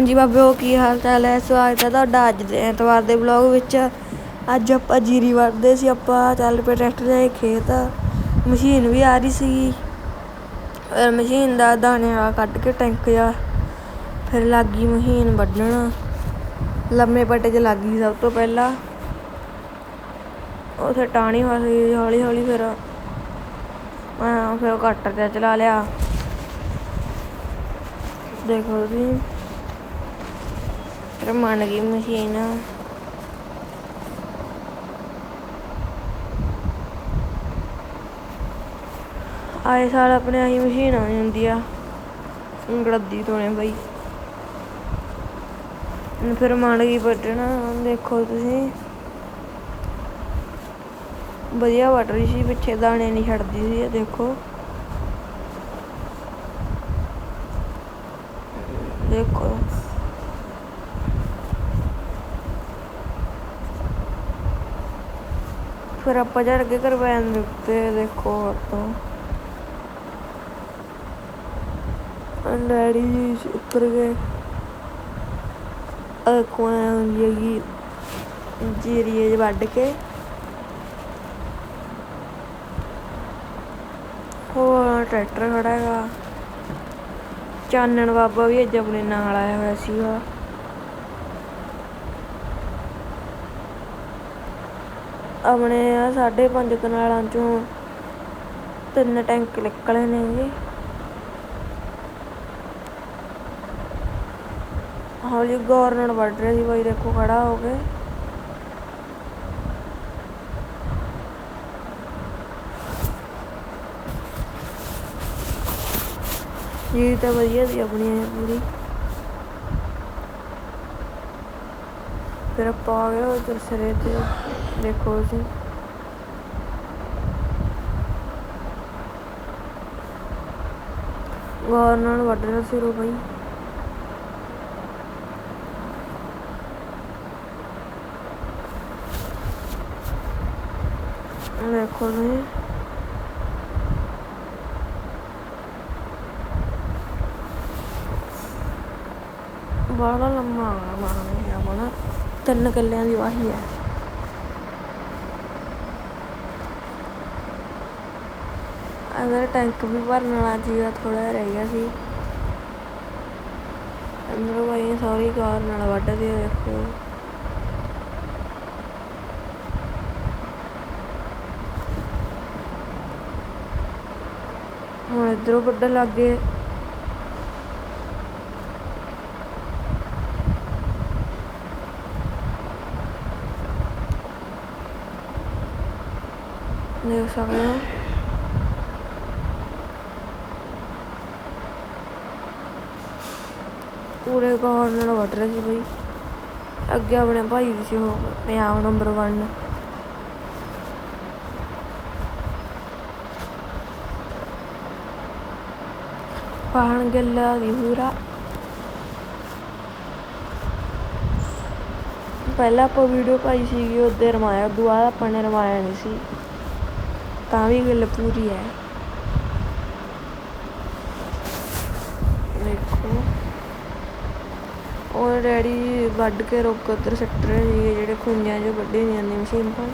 ਹਾਂਜੀ ਬਾਬਿਓ ਕੀ ਹਾਲ ਚਾਲ ਹੈ? ਸਵਾਗਤ ਹੈ ਤੁਹਾਡਾ ਅੱਜ ਦੇ ਐਤਵਾਰ ਦੇ ਵਲੌਗ ਵਿੱਚ। ਅੱਜ ਆਪਾਂ ਜੀਰੀ ਵੱਢਦੇ ਸੀ, ਆਪਾਂ ਚੱਲ ਪਏ ਟਰੈਕਟਰ ਦੇ ਖੇਤ। ਮਸ਼ੀਨ ਵੀ ਆ ਰਹੀ ਸੀ ਫਿਰ ਮਸ਼ੀਨ ਦਾ ਦਾਣੇ ਵਾਲਾ ਕੱਢ ਕੇ ਟੈਂਕ ਜਾ ਫਿਰ ਲੱਗੀ ਮਸ਼ੀਨ ਵੱਢਣ। ਲੰਮੇ ਪੱਟੇ 'ਚ ਲੱਗ ਗਈ ਸਭ ਤੋਂ ਪਹਿਲਾਂ। ਉਥੇ ਟਾਣੀ ਫਸ ਗਈ ਹੌਲੀ ਹੌਲੀ ਫਿਰ। ਮੈਂ ਫਿਰ ਕੱਟਰ ਤੇ ਚਲਾ ਲਿਆ। ਦੇਖੋ ਜੀ ਫਿਰ ਮੰਨ ਗਈ ਮਸ਼ੀਨ ਆਏ ਸਾਲ ਆਪਣੇ ਆਹੀ ਮਸ਼ੀਨ ਆਉਣੀ ਹੁੰਦੀ ਆ। ਗੜਦੀ ਤੋਣੇ ਬਈ। ਫਿਰ ਮੰਨ ਗਈ ਵੱਢਣਾ, ਦੇਖੋ ਤੁਸੀਂ। ਵਧੀਆ ਵੱਢ ਰਹੀ ਸੀ, ਪਿੱਛੇ ਦਾਣੇ ਨਹੀਂ ਛੱਡਦੀ ਸੀ ਦੇਖੋ। ਫਿਰ ਆਪਾਂ ਚੜ ਕੇ ਕਰਵਾਉਣ ਦੇ ਉੱਤੇ ਦੇਖੋ ਆਪਾਂ। ਡੈਡੀ ਜੀ ਉੱਤਰ ਗਏ। ਆ ਕੋਣ ਹੁੰਦੀ ਹੈਗੀ ਜੀਰੀਏ ਵੱਢ ਕੇ। ਹੋਰ ਟਰੈਕਟਰ ਖੜਾ ਹੈਗਾ। ਚਾਨਣ ਬਾਬਾ ਵੀ ਅੱਜ ਆਪਣੇ ਨਾਲ ਆਇਆ ਹੋਇਆ ਸੀਗਾ। ਆਪਣੇ ਆ ਸਾਢੇ ਪੰਜ ਕਨਾਲਾਂ ਚੋਂ ਤਿੰਨ ਟੈਂਕ ਨਿਕਲੇ ਨੇ ਜੀ। ਹੌਲੀ ਗੌਰ ਨਾਲ ਵੱਢ ਰਿਹਾ ਸੀ ਬਾਈ, ਦੇਖੋ ਖੜਾ ਹੋ ਕੇ। ਜੀ ਤਾਂ ਵਧੀਆ ਸੀ ਆਪਣੀ ਪੂਰੀ। ਫਿਰ ਆਪਾਂ ਆ ਗਏ ਉਧਰ ਸਿਰੇ ਤੇ ਦੇਖੋ ਤੁਸੀਂ ਗੌਰ ਨਾਲ ਵੱਢ ਰਿਹਾ ਸੀ ਰੋ ਬਾਈ ਦੇਖੋ ਤੁਸੀਂ ਬੜਾ ਲੰਮਾ ਮਾਰਨਾ ਆਪਣਾ ਤਿੰਨ ਕਿੱਲਿਆਂ ਦੀ ਵਾਹੀ ਹੈ। ਅਗਰ ਟੈਂਕ ਵੀ ਭਰਨ ਵਾਲਾ ਸੀਗਾ ਥੋੜਾ ਜਿਹਾ ਰਹਿ ਗਿਆ ਸੀ। ਅੰਦਰੋਂ ਭਾਈ ਸਾਰੀ ਕਾਰ ਨਾਲ ਵੱਢਦੇ ਆ ਦੇਖੋ ਹੁਣ ਇਧਰੋਂ ਵੱਢਣ ਲੱਗ ਗਏ ਦੇਖ ਸਕਦੇ ਹੋ ਪੂਰੇ ਗੌਰ ਨਾਲ ਵੱਢ ਰਹੇ ਸੀ ਬਈ ਅੱਗੇ ਆਪਣੇ ਭਾਈ ਦੀ ਸੀ ਉਹ ਪੰਜਾਬ ਨੰਬਰ 1 ਪਾਣ ਗੱਲਾ ਦੀ ਪੂਰਾ ਪਹਿਲਾਂ ਆਪਾਂ ਵੀਡੀਓ ਪਾਈ ਸੀਗੀ ਉਹਦੇ ਰਮਾਇਆ ਦੁਆ ਆਪਾਂ ਨੇ ਰਮਾਇਆ ਨਹੀਂ ਸੀ। ਤਾਂ ਵੀ ਗੱਲ ਪੂਰੀ ਹੈ। ਦੇਖੋ। ਉਹ ਡੈਡੀ ਵੱਢ ਕੇ ਰੁੱਕ ਉੱਧਰ ਸੱਟ ਰਹੇ ਸੀਗੇ, ਜਿਹੜੇ ਖੂੰਜਾਂ 'ਚ ਵੱਢੇ ਨਹੀਂ ਜਾਂਦੀ ਮਸ਼ੀਨ ਤੋਂ।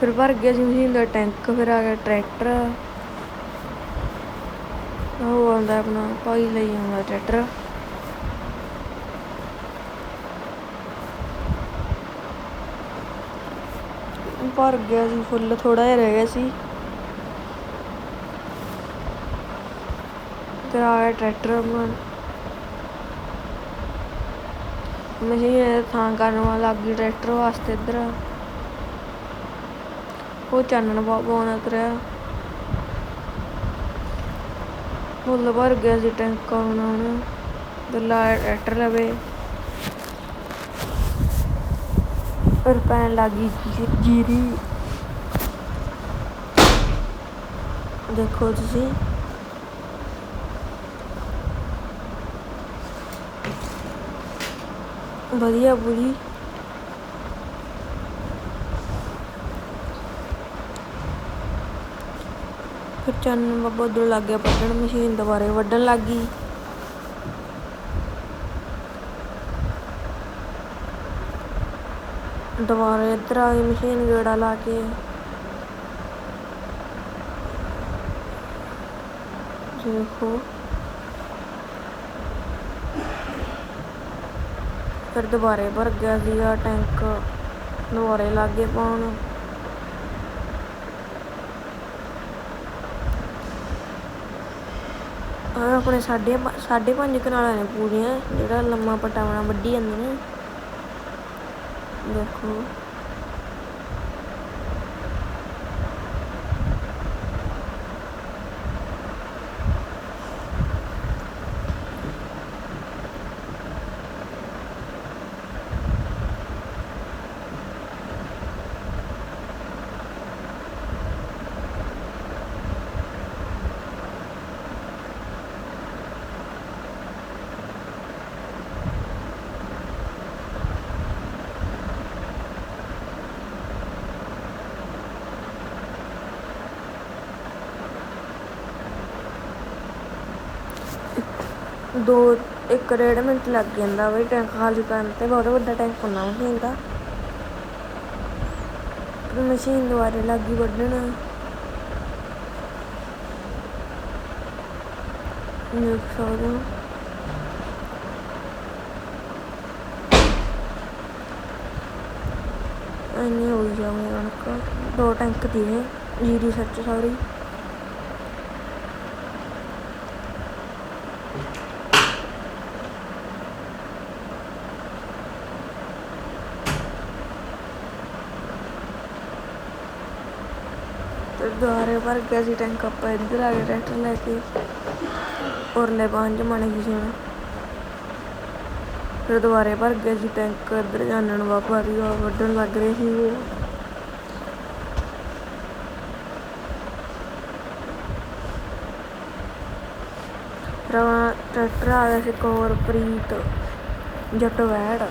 ਫਿਰ ਭਰ ਗਿਆ ਸੀ ਮਸ਼ੀਨ ਦਾ ਟੈਂਕ ਫਿਰ ਆ ਗਿਆ ਟਰੈਕਟਰ ਉਹ ਆਉਂਦਾ ਆਪਣਾ, ਭਾਈ ਲਈ ਆਉਂਦਾ ਟਰੈਕਟਰ ਭਰ ਗਿਆ ਸੀ, ਫੁੱਲ ਥੋੜਾ ਜਿਹਾ ਰਹਿ ਗਿਆ ਸੀ। ਤੇ ਆ ਗਿਆ ਟਰੈਕਟਰ ਆਪਣਾ ਮਸ਼ੀਨ ਥਾਂ ਕਰਨ ਵਾਲਾ ਲੱਗ ਟਰੈਕਟਰ ਵਾਸਤੇ ਇੱਧਰ। ਉਹ ਚਾਨਣ ਪਾਉਣਾ ਤੁਰਿਆ ਫੁੱਲ ਭਰ ਗਿਆ ਸੀ ਟੈਂਕ ਆਉਣਾ ਹੁਣ ਤੇ ਟਰੈਕਟਰ ਲਵੇ। ਫਿਰ ਪੈਣ ਲੱਗੀ ਜੀਰੀ। ਦੇਖੋ ਤੁਸੀਂ। ਵਧੀਆ ਪੂਰੀ। ਫਿਰ ਚੰਨ ਬਾਬਾ ਉਧਰ ਲੱਗ ਗਿਆ ਵੱਢਣ, ਮਸ਼ੀਨ ਦੁਬਾਰੇ ਵੱਢਣ ਲੱਗ ਗਈ। ਦੁਬਾਰਾ ਇੱਧਰ ਆ ਗਈ ਮਸ਼ੀਨ, ਗੇੜਾ ਲਾ ਕੇ। ਦੇਖੋ। ਫਿਰ ਦੁਬਾਰੇ ਭਰ ਗਿਆ ਸੀਗਾ ਟੈਂਕ, ਦੁਬਾਰੇ ਲਾਗੇ ਪਾਉਣ। ਆਹ ਆਪਣੇ ਸਾਢੇ ਪੰਜ- ਸਾਢੇ ਪੰਜ ਕਨਾਲਾਂ ਨੇ ਪੂਰੀਆਂ, ਜਿਹੜਾ ਲੰਮਾ ਪਟਾਵਣਾ ਵੱਢੀ ਜਾਂਦੇ ਨੇ। ਦੇਖੋ ਦੋ, ਇੱਕ ਡੇਢ ਮਿੰਟ ਲੱਗ ਜਾਂਦਾ ਬਈ ਟੈਂਕ ਖਾਲੀ ਕਰਨ ਤੇ, ਬਹੁਤ ਵੱਡਾ ਟੈਂਕ ਹੁੰਦਾ ਮਸ਼ੀਨ ਦਾ ਫਿਰ ਮਸ਼ੀਨ ਦੁਆਰੇ ਲੱਗੀ ਵੱਢਣ। ਦੇਖ ਸਕਦੇ ਹੋ ਇੰਨੀ ਹੋਈ ਜਾਊਗੀ ਕਣਕ ਦੋ ਟੈਂਕ ਦੀ ਹੈ ਜੀਰੀ ਸੱਚ ਸੌਰੀ ਦੁਆਰੇ ਭਰ ਗਿਆ ਸੀ, ਟੈਂਕ ਆਪਾਂ ਇੱਧਰ ਆ ਗਏ ਟਰੈਕਟਰ ਲੈ ਕੇ। ਉਰਲੇ ਪੰਜ ਮਣ ਗਈ ਸੀ ਫਿਰ ਦੁਬਾਰੇ ਭਰ ਗਿਆ ਸੀ, ਟੈਂਕ ਇੱਧਰ ਜਾਣਨ ਵਾਪਾ ਦੀ ਵੱਢਣ ਲੱਗ ਰਹੇ ਸੀ। ਉਹ ਰਵਾ ਟਰੈਕਟਰ ਆ ਗਿਆ ਸੀ ਇੱਕ ਪ੍ਰੀਤ ਜੱਟ ਵੈੜ।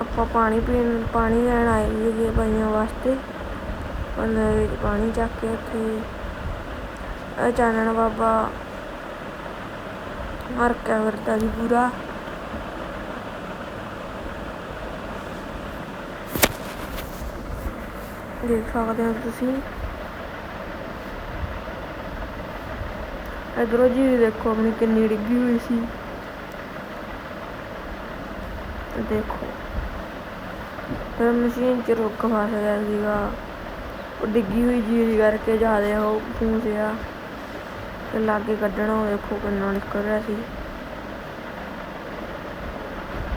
ਆਪਾਂ ਪਾਣੀ ਪੀਣ, ਪਾਣੀ ਲੈਣ ਆਏ ਸੀਗੇ ਭਾਈਆਂ ਵਾਸਤੇ। ਉਹਨੇ ਵਿੱਚ ਪਾਣੀ ਚੱਕ ਕੇ ਉੱਥੇ ਚਾਨਣ ਬਾਬਾ ਮਰ ਕੇ ਵਰਤਾ ਸੀ ਪੂਰਾ। ਦੇਖ ਸਕਦੇ ਹੋ ਤੁਸੀਂ। ਇਧਰੋਂ ਜੀ ਦੇਖੋ ਆਪਣੀ ਕਿੰਨੀ ਡਿੱਗੀ ਹੋਈ ਸੀ। ਦੇਖੋ। ਫਿਰ ਮਸ਼ੀਨ 'ਚ ਰੁੱਕ ਫਸ ਗਿਆ ਸੀਗਾ। ਡਿੱਗੀ ਹੋਈ ਜੀਰੀ ਕਰਕੇ ਜ਼ਿਆਦਾ ਉਹ ਫੂਸਿਆ ਤੇ ਲਾਗੇ ਕੱਢਣਾ ਉਹ ਦੇਖੋ ਕਿੰਨਾ ਨਿਕਲ ਰਿਹਾ ਸੀ।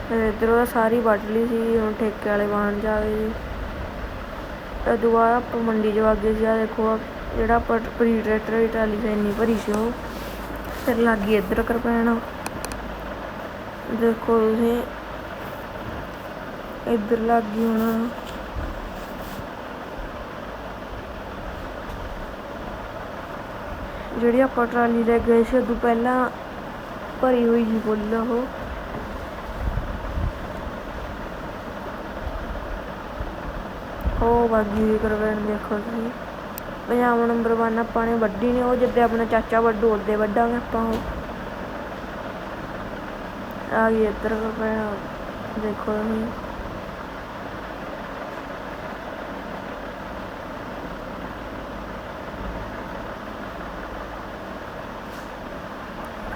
ਫਿਰ ਇੱਧਰੋਂ ਸਾਰੀ ਵੱਢ ਲਈ ਸੀ, ਹੁਣ ਠੇਕੇ ਵਾਲੇ ਵਾਹਣ ਜਾ ਗਏ ਜੀ। ਤੇ ਦੁਬਾਰਾ ਆਪਾਂ ਮੰਡੀ ਚ ਵਾਗੇ ਸੀ ਆ ਦੇਖੋ ਜਿਹੜਾ ਆਪਾਂ ਪ੍ਰੀ ਟਰੈਕਟਰ ਦੀ ਟਰਾਲੀ ਸੀ, ਇੰਨੀ ਭਰੀ ਸੀ ਉਹ। ਫਿਰ ਲੱਗੀ ਇੱਧਰ ਕਰ ਪੈਣਾ। ਦੇਖੋ ਤੁਸੀਂ, ਇੱਧਰ ਲੱਗੀ ਹੁਣ ਜਿਹੜੀ ਆਪਾਂ ਟਰਾਲੀ ਲੈ ਗਏ ਸੀ, ਉਦੋਂ ਪਹਿਲਾਂ ਭਰੀ ਹੋਈ ਸੀ ਫੁੱਲ ਉਹ। ਉਹ ਬਾਗੀ ਕਰਵੈਣ ਦੇਖੋ ਤੁਸੀਂ। ਪੰਜਾਬ ਨੰਬਰ 1 ਆਪਾਂ ਨੇ ਵੱਡੀ ਨੇ, ਉਹ ਜਿੱਦੇ ਆਪਣਾ ਚਾਚਾ ਵੱਡੂ ਉਹਦੇ ਵੱਡਾਂਗੇ ਆਪਾਂ ਉਹ। ਆ ਗਈ ਇੱਧਰ ਕਰਵੈਣ ਦੇਖੋ ਤੁਸੀਂ।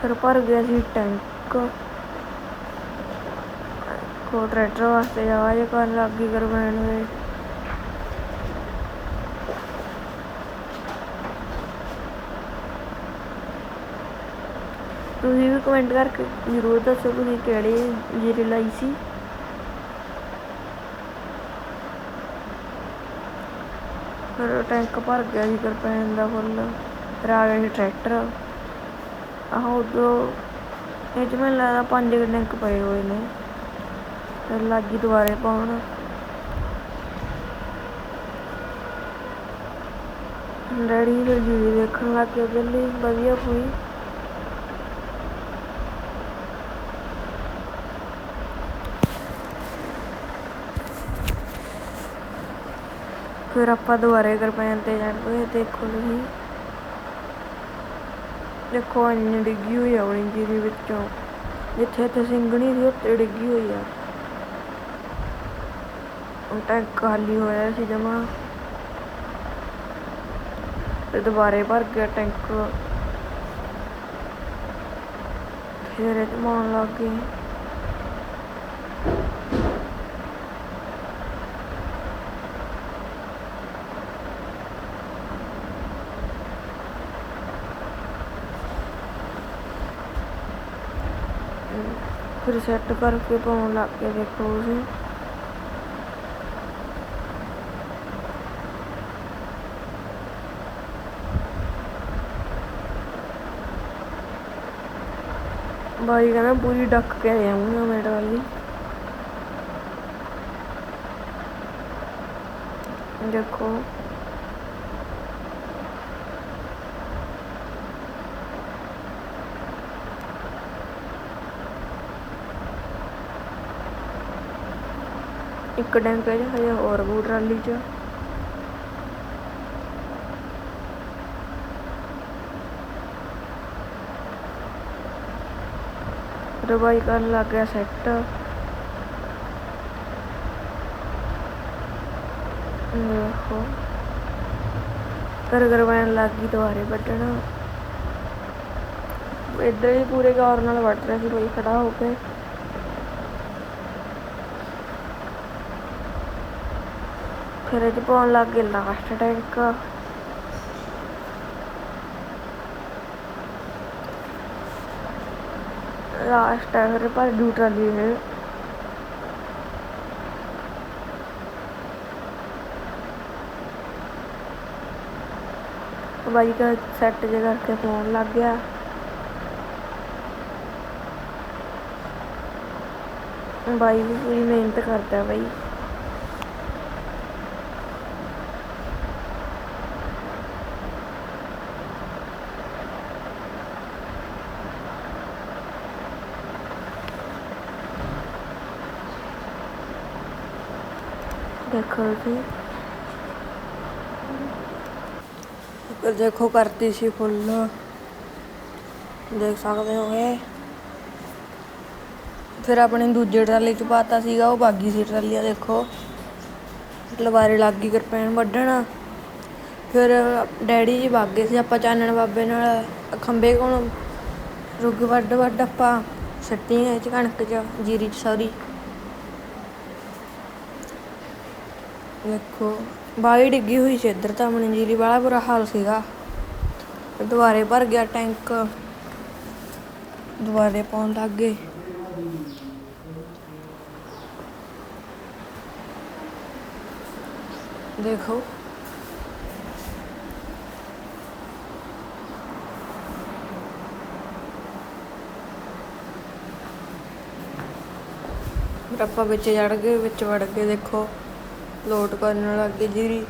ਫਿਰ ਭਰ ਗਿਆ ਸੀ, ਟੈਂਕ। ਕੋ ਟਰੈਕਟਰ ਵਾਸਤੇ ਆਵਾਜ਼ ਕਰਨ ਲੱਗ ਗਈ ਕਰਵੈਣ ਦੇ ਤੁਸੀਂ ਵੀ ਕਮੈਂਟ ਕਰਕੇ ਜ਼ਰੂਰ ਦੱਸੋ ਤੁਸੀਂ ਕਿਹੜੇ ਜੀਰੇ ਲਾਈ ਸੀ। ਫਿਰ ਟੈਂਕ ਭਰ ਗਿਆ ਸੀ ਕਰਪੈਨ ਦਾ ਫੁੱਲ। ਫਿਰ ਆ ਗਿਆ ਸੀ ਟਰੈਕਟਰ। ਆਹ ਉਦੋਂ ਇਹ 'ਚ ਮੈਨੂੰ ਲੱਗਦਾ ਪੰਜ ਟੈਂਕ ਪਏ ਹੋਏ ਨੇ। ਫਿਰ ਲੱਗੀ ਦੁਬਾਰੇ ਪਾਉਣ। ਡੈਡੀ ਫਿਰ ਜੀਰੀ ਦੇਖਣ ਲੱਗ ਗਏ ਉਹਦੇ ਵਧੀਆ ਹੋਈ ਫਿਰ ਆਪਾਂ ਦੁਬਾਰੇ ਕਰਪੈਨ ਤੇ ਚੜ੍ਹ ਪਏ ਦੇਖੋ ਤੁਸੀਂ। ਦੇਖੋ, ਇੰਨੀ ਡਿੱਗੀ ਹੋਈ ਆ ਆਪਣੀ ਜੀਰੀ ਵਿੱਚੋਂ। ਜਿੱਥੇ ਇੱਥੇ ਸਿੰਗਣੀ ਸੀ ਉੱਤੇ ਡਿੱਗੀ ਹੋਈ ਆ। ਹੁਣ ਟੈਂਕ ਖਾਲੀ ਹੋਇਆ ਸੀ ਜਮਾ। ਤੇ ਦੁਬਾਰੇ ਭਰ ਗਿਆ ਟੈਂਕ। ਫਿਰ ਇਹ 'ਚ ਲੱਗ ਗਈ। ਫਿਰ ਸੈੱਟ ਕਰਕੇ ਪਾਉਣ ਲੱਗ ਗਏ, ਦੇਖੋ ਤੁਸੀਂ। ਬਾਈ ਕਹਿੰਦਾ ਪੂਰੀ ਡੱਕ ਕੇ ਆਉਂਗਾ ਮੈਂ ਟਰਾਲੀ ਦੇਖੋ। ਇੱਕ ਟੈਂਕ ਹੈ ਹਜੇ ਹੋਰ ਬੂ ਟਰਾਲੀ ਚ। ਰਵਾਈ ਕਰਨ ਲੱਗ ਗਿਆ ਸੈੱਟ। ਦੇਖੋ। ਕਰ ਕਰਵਾਉਣ ਲੱਗ ਗਈ ਦੁਬਾਰੇ ਵੱਢਣਾ। ਇੱਧਰ ਹੀ ਪੂਰੇ ਗੌਰ ਨਾਲ ਵੱਢ ਰਿਹਾ ਸੀ, ਕੋਈ ਖੜਾ ਹੋ ਕੇ। ਫਿਰ ਇਹ ਪਾਉਣ ਲੱਗ ਗਏ ਲਾਸਟ ਟੈਂਕ। ਲਾਸਟ ਹੈ ਫਿਰ ਪਰ ਦੂ ਟਰਾਲੀ ਹੈ ਬਾਈ ਦਾ ਸੈੱਟ ਜੇ ਕਰਕੇ ਪਾਉਣ ਲੱਗ ਗਿਆ। ਬਾਈ ਵੀ ਪੂਰੀ ਮਿਹਨਤ ਕਰਦਾ ਬਾਈ ਦੇਖੋ ਜੀ। ਦੇਖੋ ਕਰਤੀ ਸੀ ਫੁੱਲ। ਦੇਖ ਸਕਦੇ ਹੋਗੇ। ਫਿਰ ਆਪਣੇ ਦੂਜੇ ਟਰਾਲੀ ਚ ਪਾਤਾ ਸੀਗਾ, ਉਹ ਬਾਗੀ ਸੀ ਟਰਾਲੀਆਂ, ਦੇਖੋ। ਲਵਾਰੇ ਲੱਗ ਗਈ ਕਰਪੈਨ ਵੱਢਣ। ਫਿਰ ਡੈਡੀ ਜੀ ਵਗ ਗਏ ਸੀ, ਆਪਾਂ ਚਾਨਣ ਬਾਬੇ ਨਾਲ ਖੰਬੇ ਕੋਲ ਰੁੱਗ ਵੱਢ ਵੱਢ ਆਪਾਂ ਸੱਟੀਆਂ ਚ ਕਣਕ ਚ, ਜੀਰੀ ਚ, ਸੌਰੀ। ਦੇਖੋ ਬਾਈ ਡਿੱਗੀ ਹੋਈ ਸੀ ਇੱਧਰ ਤਾਂ ਆਪਣੀ ਜੀਰੀ ਵਾਲਾ ਬੁਰਾ ਹਾਲ ਸੀਗਾ। ਦੁਬਾਰੇ ਭਰ ਗਿਆ ਟੈਂਕ। ਦੁਬਾਰੇ ਪਾਉਣ ਲੱਗ ਗਏ। ਦੇਖੋ। ਫਿਰ ਆਪਾਂ ਵਿੱਚ ਚੜ ਗਏ, ਵਿੱਚ ਵੜ ਗਏ, ਦੇਖੋ। ਲੋਟ ਕਰਨ ਲੱਗ ਗਈ ਜੀਰੀ।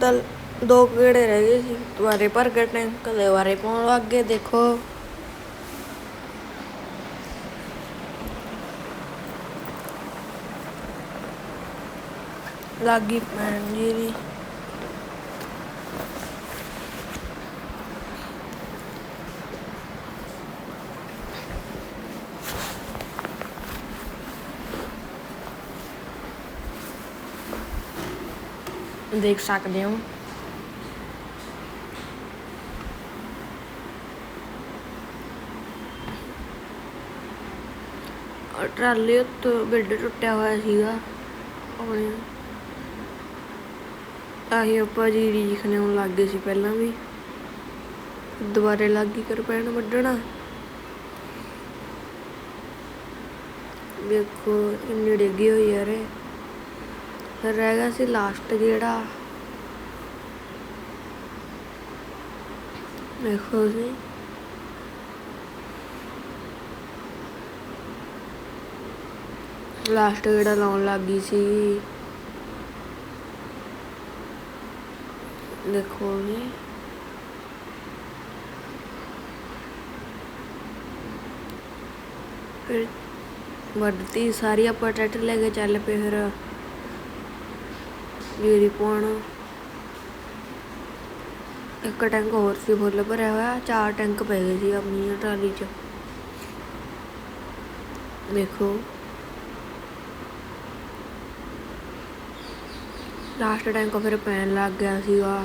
ਤਾਂ ਦੋ ਕਿਹੜੇ ਰਹਿ ਗਏ ਸੀ, ਦੁਬਾਰੇ ਭਰ ਕੇ ਕਦੇ ਦੁਬਾਰੇ ਪਾਉਣ ਲੱਗ ਗਏ, ਦੇਖੋ। ਲੱਗੀ ਪੈਣ ਜੀਰੀ। ਦੇਖ ਸਕਦੇ ਹੋ। ਔਰ ਟਰਾਲੇ ਉੱਤੋਂ ਬਿੱਡ ਟੁੱਟਿਆ ਹੋਇਆ ਸੀਗਾ। ਆਪਣੇ ਆਹੀ ਆਪਾਂ ਜੀਰੀ ਜੀ ਖਣਾਉਣ ਲੱਗ ਗਏ ਸੀ ਪਹਿਲਾਂ ਵੀ। ਦੁਬਾਰੇ ਲੱਗ ਗਈ ਕਰਪੈਨ ਵੱਢਣਾ। ਦੇਖੋ ਇੰਨੀ ਡਿੱਗੀ ਹੋਈ ਯਾਰ ਇਹ ਫਿਰ ਰਹਿ ਗਿਆ ਸੀ ਲਾਸਟ ਜਿਹੜਾ। ਦੇਖੋ ਜੀ ਲਾਸਟ ਜਿਹੜਾ ਲਾਉਣ ਲੱਗ ਗਈ ਸੀ। ਦੇਖੋ ਜੀ ਫਿਰ ਵੱਢਤੀ, ਸਾਰੀ ਆਪਾਂ ਟਰੈਕਟਰ ਲੈ ਕੇ ਚੱਲ ਪਏ ਫਿਰ। ਜੀਰੀ ਪਾਉਣਾ ਇੱਕ ਟੈਂਕ ਹੋਰ ਸੀ ਫੁੱਲ ਭਰਿਆ ਹੋਇਆ ਚਾਰ ਟੈਂਕ ਪੈ ਗਏ ਸੀ ਆਪਣੀ ਟਰਾਲੀ 'ਚ ਦੇਖੋ ਲਾਸਟ ਟੈਂਕ ਫਿਰ ਪੈਣ ਲੱਗ ਗਿਆ ਸੀਗਾ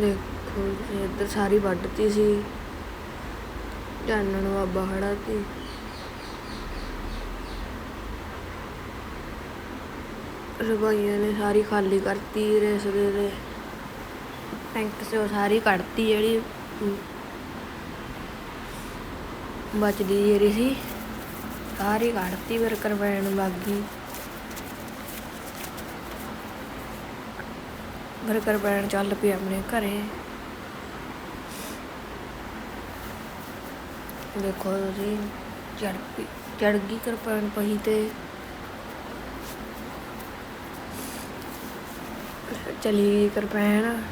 ਦੇਖੋ ਜੀ, ਇੱਧਰ ਸਾਰੀ ਵੱਢਤੀ ਸੀ। ਜਾਨਣ ਬਾਬਾ ਖੜਾ ਸੀ। ਰਬਾਈਆਂ ਨੇ ਸਾਰੀ ਖਾਲੀ ਕਰਤੀ ਰੇਸ ਦੇ ਦੇ ਟੈਂਕ ਸੇ ਸਾਰੀ ਕੱਢਤੀ ਜਿਹੜੀ ਬਚਦੀ ਜਿਹੜੀ ਸੀ ਸਾਰੀ ਕੱਢਤੀ ਫਿਰ ਕਰਵਾਉਣ ਲੱਗ ਬਰਗਰ ਬੈਣ ਚੱਲ ਪਈ ਆਪਣੇ ਘਰੇ। ਦੇਖੋ ਜੀ, ਚੜ ਪਈ, ਚੜ ਗਈ ਕਿਰਪਾਨ ਪਹੀ ਤੇ। ਚਲੀ ਗਈ ਕਿਰਪਾਨ।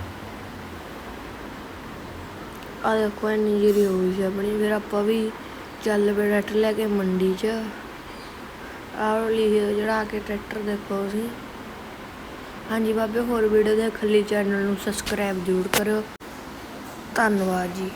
ਆ ਦੇਖੋ, ਇੰਨੀ ਜਿਹੜੀ ਹੋਈ ਸੀ ਆਪਣੀ, ਫਿਰ ਆਪਾਂ ਵੀ ਚੱਲ ਪਏ ਟਰੈਕਟਰ ਲੈ ਕੇ ਮੰਡੀ 'ਚ। ਆਹ ਲਿਖਿਆ ਜਿਹੜਾ ਕੇ ਟਰੈਕਟਰ ਦੇਖੋ ਤੁਸੀਂ। ਹਾਂਜੀ ਬਾਬੇ ਹੋਰ ਵੀਡੀਓ ਦੇਖਣ ਲਈ ਚੈਨਲ ਨੂੰ ਸਬਸਕ੍ਰਾਈਬ ਜ਼ਰੂਰ ਕਰਿਓ। ਧੰਨਵਾਦ ਜੀ।